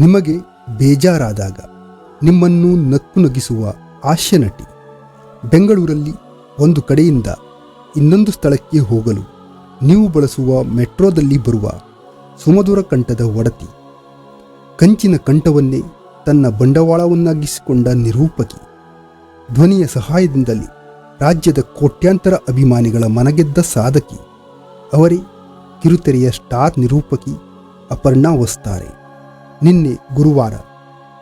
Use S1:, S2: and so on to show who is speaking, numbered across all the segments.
S1: ನಿಮಗೆ ಬೇಜಾರಾದಾಗ ನಿಮ್ಮನ್ನು ನಕ್ಕು ನಗಿಸುವ ಹಾಸ್ಯನಟಿ ಬೆಂಗಳೂರಲ್ಲಿ ಒಂದು ಕಡೆಯಿಂದ ಇನ್ನೊಂದು ಸ್ಥಳಕ್ಕೆ ಹೋಗಲು ನೀವು ಬಳಸುವ ಮೆಟ್ರೋದಲ್ಲಿ ಬರುವ ಸುಮಧುರ ಕಂಠದ ಒಡತಿ. ಕಂಚಿನ ಕಂಠವನ್ನೇ ತನ್ನ ಬಂಡವಾಳವನ್ನಾಗಿಸಿಕೊಂಡ ನಿರೂಪಕಿ. ಧ್ವನಿಯ ಸಹಾಯದಿಂದಲೇ ರಾಜ್ಯದ ಕೋಟ್ಯಾಂತರ ಅಭಿಮಾನಿಗಳ ಮನಗೆದ್ದ ಸಾಧಕಿ. ಅವರೇ ಕಿರುತೆರೆಯ ಸ್ಟಾರ್ ನಿರೂಪಕಿ ಅಪರ್ಣಾ ವಸ್ತಾರೆ. ನಿನ್ನೆ ಗುರುವಾರ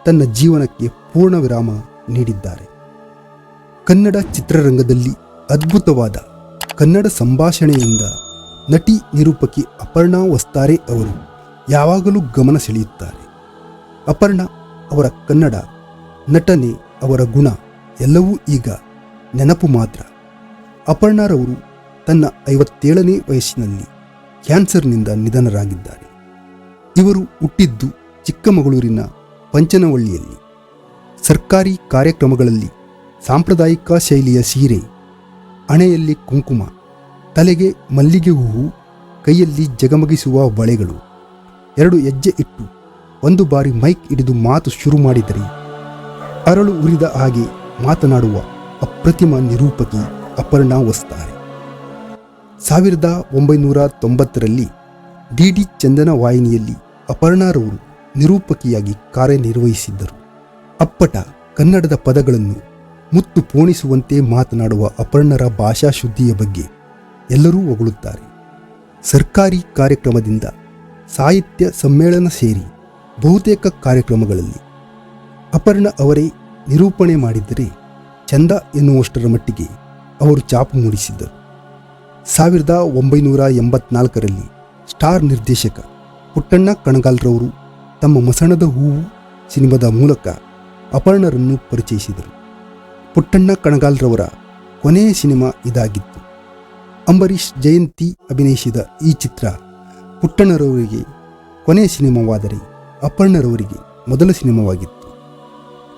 S1: ತನ್ನ ಜೀವನಕ್ಕೆ ಪೂರ್ಣ ವಿರಾಮ ನೀಡಿದ್ದಾರೆ. ಕನ್ನಡ ಚಿತ್ರರಂಗದಲ್ಲಿ ಅದ್ಭುತವಾದ ಕನ್ನಡ ಸಂಭಾಷಣೆಯಿಂದ ನಟಿ ನಿರೂಪಕಿ ಅಪರ್ಣಾ ವಸ್ತಾರೆ ಅವರು ಯಾವಾಗಲೂ ಗಮನ ಸೆಳೆಯುತ್ತಾರೆ. ಅಪರ್ಣಾ ಅವರ ಕನ್ನಡ ನಟನೆ ಅವರ ಗುಣ ಎಲ್ಲವೂ ಈಗ ನೆನಪು ಮಾತ್ರ. ಅಪರ್ಣಾರವರು ತನ್ನ ಐವತ್ತೇಳನೇ ವಯಸ್ಸಿನಲ್ಲಿ ಕ್ಯಾನ್ಸರ್ನಿಂದ ನಿಧನರಾಗಿದ್ದಾರೆ. ಇವರು ಹುಟ್ಟಿದ್ದು ಚಿಕ್ಕಮಗಳೂರಿನ ಪಂಚನವಳ್ಳಿಯಲ್ಲಿ ಸರ್ಕಾರಿ ಕಾರ್ಯಕ್ರಮಗಳಲ್ಲಿ ಸಾಂಪ್ರದಾಯಿಕ ಶೈಲಿಯ ಸೀರೆ ಹಣೆಯಲ್ಲಿ ಕುಂಕುಮ, ತಲೆಗೆ ಮಲ್ಲಿಗೆ ಹೂವು, ಕೈಯಲ್ಲಿ ಜಗಮಗಿಸುವ ಬಳೆಗಳು, ಎರಡು ಹೆಜ್ಜೆ ಇಟ್ಟು ಒಂದು ಬಾರಿ ಮೈಕ್ ಹಿಡಿದು ಮಾತು ಶುರು ಮಾಡಿದರೆ ಅರಳು ಉರಿದ ಹಾಗೆ ಮಾತನಾಡುವ ಅಪ್ರತಿಮ ನಿರೂಪಕಿ ಅಪರ್ಣಾ ವಸ್ತಾರೆ. ಸಾವಿರದ ಒಂಬೈನೂರ ತೊಂಬತ್ತರಲ್ಲಿ ಡಿ ಡಿ ಚಂದನ ವಾಹಿನಿಯಲ್ಲಿ ಅಪರ್ಣಾರವರು ನಿರೂಪಕಿಯಾಗಿ ಕಾರ್ಯನಿರ್ವಹಿಸಿದ್ದರು. ಅಪ್ಪಟ ಕನ್ನಡದ ಪದಗಳನ್ನು ಮುತ್ತು ಪೋಣಿಸುವಂತೆ ಮಾತನಾಡುವ ಅಪರ್ಣರ ಭಾಷಾ ಶುದ್ಧಿಯ ಬಗ್ಗೆ ಎಲ್ಲರೂ ಹೊಗಳುತ್ತಾರೆ. ಸರ್ಕಾರಿ ಕಾರ್ಯಕ್ರಮದಿಂದ ಸಾಹಿತ್ಯ ಸಮ್ಮೇಳನ ಸೇರಿ ಬಹುತೇಕ ಕಾರ್ಯಕ್ರಮಗಳಲ್ಲಿ ಅಪರ್ಣ ಅವರೇ ನಿರೂಪಣೆ ಮಾಡಿದ್ದರೆ ಚಂದ ಎನ್ನುವಷ್ಟರ ಮಟ್ಟಿಗೆ ಅವರು ಚಾಪು ಮೂಡಿಸಿದ್ದರು. ಸಾವಿರದ ಒಂಬೈನೂರ ಎಂಬತ್ನಾಲ್ಕರಲ್ಲಿ ಸ್ಟಾರ್ ನಿರ್ದೇಶಕ ಪುಟ್ಟಣ್ಣ ಕಣಗಾಲ್ರವರು ತಮ್ಮ ಮಸಣದ ಹೂವು ಸಿನಿಮಾದ ಮೂಲಕ ಅಪರ್ಣರನ್ನು ಪರಿಚಯಿಸಿದರು. ಪುಟ್ಟಣ್ಣ ಕಣಗಾಲ್ರವರ ಕೊನೆಯ ಸಿನಿಮಾ ಇದಾಗಿತ್ತು. ಅಂಬರೀಷ್ ಜಯಂತಿ ಅಭಿನಯಿಸಿದ ಈ ಚಿತ್ರ ಪುಟ್ಟಣ್ಣರವರಿಗೆ ಕೊನೆಯ ಸಿನಿಮಾವಾದರೆ ಅಪರ್ಣರವರಿಗೆ ಮೊದಲ ಸಿನಿಮಾವಾಗಿತ್ತು.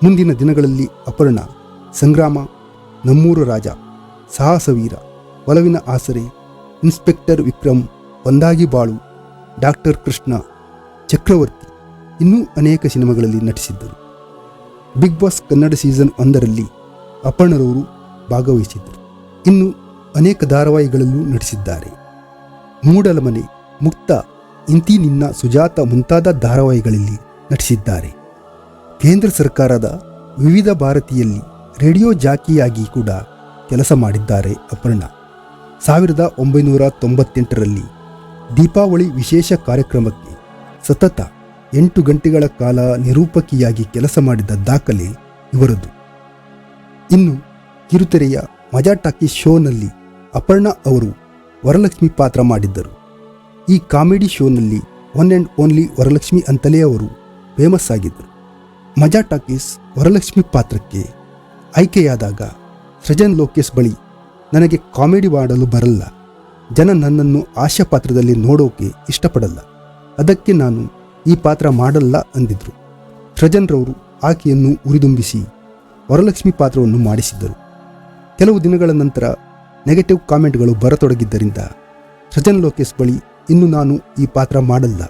S1: ಮುಂದಿನ ದಿನಗಳಲ್ಲಿ ಅಪರ್ಣ, ಸಂಗ್ರಾಮ, ನಮ್ಮೂರು ರಾಜ, ಸಾಹಸವೀರ, ಒಲವಿನ ಆಸರೆ, ಇನ್ಸ್ಪೆಕ್ಟರ್ ವಿಕ್ರಮ್, ಒಂದಾಗಿ ಬಾಳು, ಡಾಕ್ಟರ್ ಕೃಷ್ಣ, ಚಕ್ರವರ್ತಿ ಇನ್ನೂ ಅನೇಕ ಸಿನಿಮಾಗಳಲ್ಲಿ ನಟಿಸಿದ್ದರು. ಬಿಗ್ ಬಾಸ್ ಕನ್ನಡ ಸೀಸನ್ ಒಂದರಲ್ಲಿ ಅಪರ್ಣರವರು ಭಾಗವಹಿಸಿದ್ದರು. ಇನ್ನು ಅನೇಕ ಧಾರಾವಾಹಿಗಳಲ್ಲೂ ನಟಿಸಿದ್ದಾರೆ. ಮೂಡಲಮನೆ ಮುಕ್ತ, ಇಂತಿ ನಿನ್ನ ಸುಜಾತ ಮುಂತಾದ ಧಾರಾವಾಹಿಗಳಲ್ಲಿ ನಟಿಸಿದ್ದಾರೆ. ಕೇಂದ್ರ ಸರ್ಕಾರದ ವಿವಿಧ ಭಾರತಿಯಲ್ಲಿ ರೇಡಿಯೋ ಜಾಕಿಯಾಗಿ ಕೂಡ ಕೆಲಸ ಮಾಡಿದ್ದಾರೆ ಅಪರ್ಣ. ಸಾವಿರದ ಒಂಬೈನೂರ ತೊಂಬತ್ತೆಂಟರಲ್ಲಿ ದೀಪಾವಳಿ ವಿಶೇಷ ಕಾರ್ಯಕ್ರಮಕ್ಕೆ ಸತತ ಎಂಟು ಗಂಟೆಗಳ ಕಾಲ ನಿರೂಪಕಿಯಾಗಿ ಕೆಲಸ ಮಾಡಿದ ದಾಖಲೆ ಇವರದು. ಇನ್ನು ಕಿರುತೆರೆಯ ಮಜಾ ಟಾಕಿ ಶೋನಲ್ಲಿ ಅಪರ್ಣಾ ಅವರು ವರಲಕ್ಷ್ಮಿ ಪಾತ್ರ ಮಾಡಿದ್ದರು. ಈ ಕಾಮಿಡಿ ಶೋನಲ್ಲಿ ಒನ್ ಆ್ಯಂಡ್ ಓನ್ಲಿ ವರಲಕ್ಷ್ಮಿ ಅಂತಲೇ ಅವರು ಫೇಮಸ್ ಆಗಿದ್ದರು. ಮಜಾ ಟಾಕೀಸ್ ವರಲಕ್ಷ್ಮಿ ಪಾತ್ರಕ್ಕೆ ಆಯ್ಕೆಯಾದಾಗ ಸೃಜನ್ ಲೋಕೇಶ್ ಬಳಿ ನನಗೆ ಕಾಮಿಡಿ ಮಾಡಲು ಬರಲ್ಲ. ಜನ ನನ್ನನ್ನು ಹಾಸ್ಯ ಪಾತ್ರದಲ್ಲಿ ನೋಡೋಕೆ ಇಷ್ಟಪಡಲ್ಲ. ಅದಕ್ಕೆ ನಾನು ಈ ಪಾತ್ರ ಮಾಡಲ್ಲ ಅಂದಿದ್ರು. ಸೃಜನ್ರವರು ಆಕೆಯನ್ನು ಉರಿದುಂಬಿಸಿ ವರಲಕ್ಷ್ಮಿ ಪಾತ್ರವನ್ನು ಮಾಡಿಸಿದ್ದರು. ಕೆಲವು ದಿನಗಳ ನಂತರ ನೆಗೆಟಿವ್ ಕಾಮೆಂಟ್ಗಳು ಬರತೊಡಗಿದ್ದರಿಂದ ಸೃಜನ್ ಲೋಕೇಶ್ ಬಳಿ ಇನ್ನು ನಾನು ಈ ಪಾತ್ರ ಮಾಡಲ್ಲ.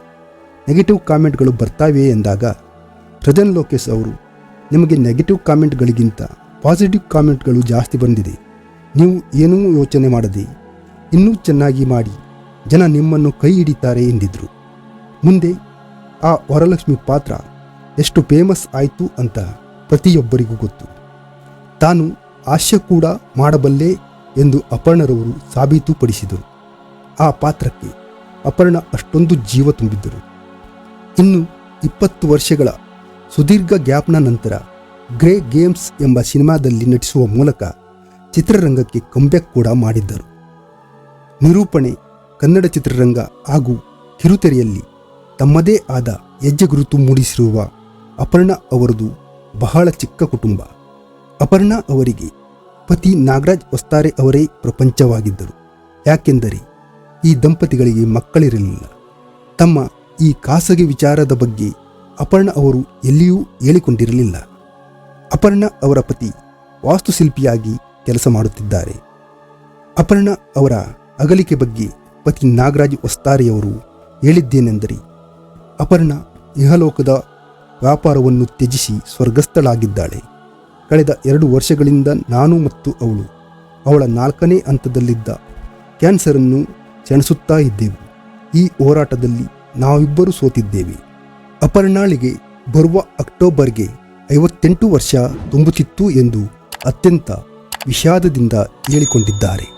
S1: ನೆಗೆಟಿವ್ ಕಾಮೆಂಟ್ಗಳು ಬರ್ತಾವೆ ಎಂದಾಗ ಸೃಜನ್ ಲೋಕೇಶ್ ಅವರು, ನಿಮಗೆ ನೆಗೆಟಿವ್ ಕಾಮೆಂಟ್ಗಳಿಗಿಂತ ಪಾಸಿಟಿವ್ ಕಾಮೆಂಟ್ಗಳು ಜಾಸ್ತಿ ಬಂದಿದೆ. ನೀವು ಏನೂ ಯೋಚನೆ ಮಾಡದೆ ಇನ್ನೂ ಚೆನ್ನಾಗಿ ಮಾಡಿ. ಜನ ನಿಮ್ಮನ್ನು ಕೈ ಹಿಡಿತಾರೆ ಎಂದಿದ್ರು. ಮುಂದೆ ಆ ವರಲಕ್ಷ್ಮಿ ಪಾತ್ರ ಎಷ್ಟು ಫೇಮಸ್ ಆಯಿತು ಅಂತ ಪ್ರತಿಯೊಬ್ಬರಿಗೂ ಗೊತ್ತು. ತಾನು ಹಾಸ್ಯ ಕೂಡ ಮಾಡಬಲ್ಲೆ ಎಂದು ಅಪರ್ಣರವರು ಸಾಬೀತುಪಡಿಸಿದರು. ಆ ಪಾತ್ರಕ್ಕೆ ಅಪರ್ಣ ಅಷ್ಟೊಂದು ಜೀವ ತುಂಬಿದ್ದರು. ಇನ್ನು ಇಪ್ಪತ್ತು ವರ್ಷಗಳ ಸುದೀರ್ಘ ಗ್ಯಾಪ್ನ ನಂತರ ಗ್ರೇ ಗೇಮ್ಸ್ ಎಂಬ ಸಿನಿಮಾದಲ್ಲಿ ನಟಿಸುವ ಮೂಲಕ ಚಿತ್ರರಂಗಕ್ಕೆ ಕಂಬ್ಯಾಕ್ ಕೂಡ ಮಾಡಿದ್ದರು. ನಿರೂಪಣೆ ಕನ್ನಡ ಚಿತ್ರರಂಗ ಹಾಗೂ ಕಿರುತೆರೆಯಲ್ಲಿ ತಮ್ಮದೇ ಆದ ಹೆಜ್ಜೆ ಗುರುತು ಮೂಡಿಸಿರುವ ಅಪರ್ಣಾ ಅವರದು ಬಹಳ ಚಿಕ್ಕ ಕುಟುಂಬ. ಅಪರ್ಣಾ ಅವರಿಗೆ ಪತಿ ನಾಗರಾಜ್ ವಸ್ತಾರೆ ಅವರೇ ಪ್ರಪಂಚವಾಗಿದ್ದರು. ಯಾಕೆಂದರೆ ಈ ದಂಪತಿಗಳಿಗೆ ಮಕ್ಕಳಿರಲಿಲ್ಲ. ತಮ್ಮ ಈ ಖಾಸಗಿ ವಿಚಾರದ ಬಗ್ಗೆ ಅಪರ್ಣ ಅವರು ಎಲ್ಲಿಯೂ ಹೇಳಿಕೊಂಡಿರಲಿಲ್ಲ. ಅಪರ್ಣ ಅವರ ಪತಿ ವಾಸ್ತುಶಿಲ್ಪಿಯಾಗಿ ಕೆಲಸ ಮಾಡುತ್ತಿದ್ದಾರೆ. ಅಪರ್ಣ ಅವರ ಅಗಲಿಕೆ ಬಗ್ಗೆ ಪತಿ ನಾಗರಾಜ್ ವಸ್ತಾರೆಯವರು ಹೇಳಿದ್ದೇನೆಂದರೆ ಅಪರ್ಣ ಇಹಲೋಕದ ವ್ಯಾಪಾರವನ್ನು ತ್ಯಜಿಸಿ ಸ್ವರ್ಗಸ್ಥಳಾಗಿದ್ದಾಳೆ. ಕಳೆದ ಎರಡು ವರ್ಷಗಳಿಂದ ನಾನು ಮತ್ತು ಅವಳು ಅವಳ ನಾಲ್ಕನೇ ಹಂತದಲ್ಲಿದ್ದ ಕ್ಯಾನ್ಸರನ್ನು ಸೆಣಸುತ್ತಾ ಇದ್ದೆವು. ಈ ಹೋರಾಟದಲ್ಲಿ ನಾವಿಬ್ಬರು ಸೋತಿದ್ದೇವೆ. ಅಪರ್ಣಾಳಿಗೆ ಬರುವ ಅಕ್ಟೋಬರ್ಗೆ ಐವತ್ತೆಂಟು ವರ್ಷ ತುಂಬುತ್ತಿತ್ತು ಎಂದು ಅತ್ಯಂತ ವಿಷಾದದಿಂದ ಹೇಳಿಕೊಂಡಿದ್ದಾರೆ.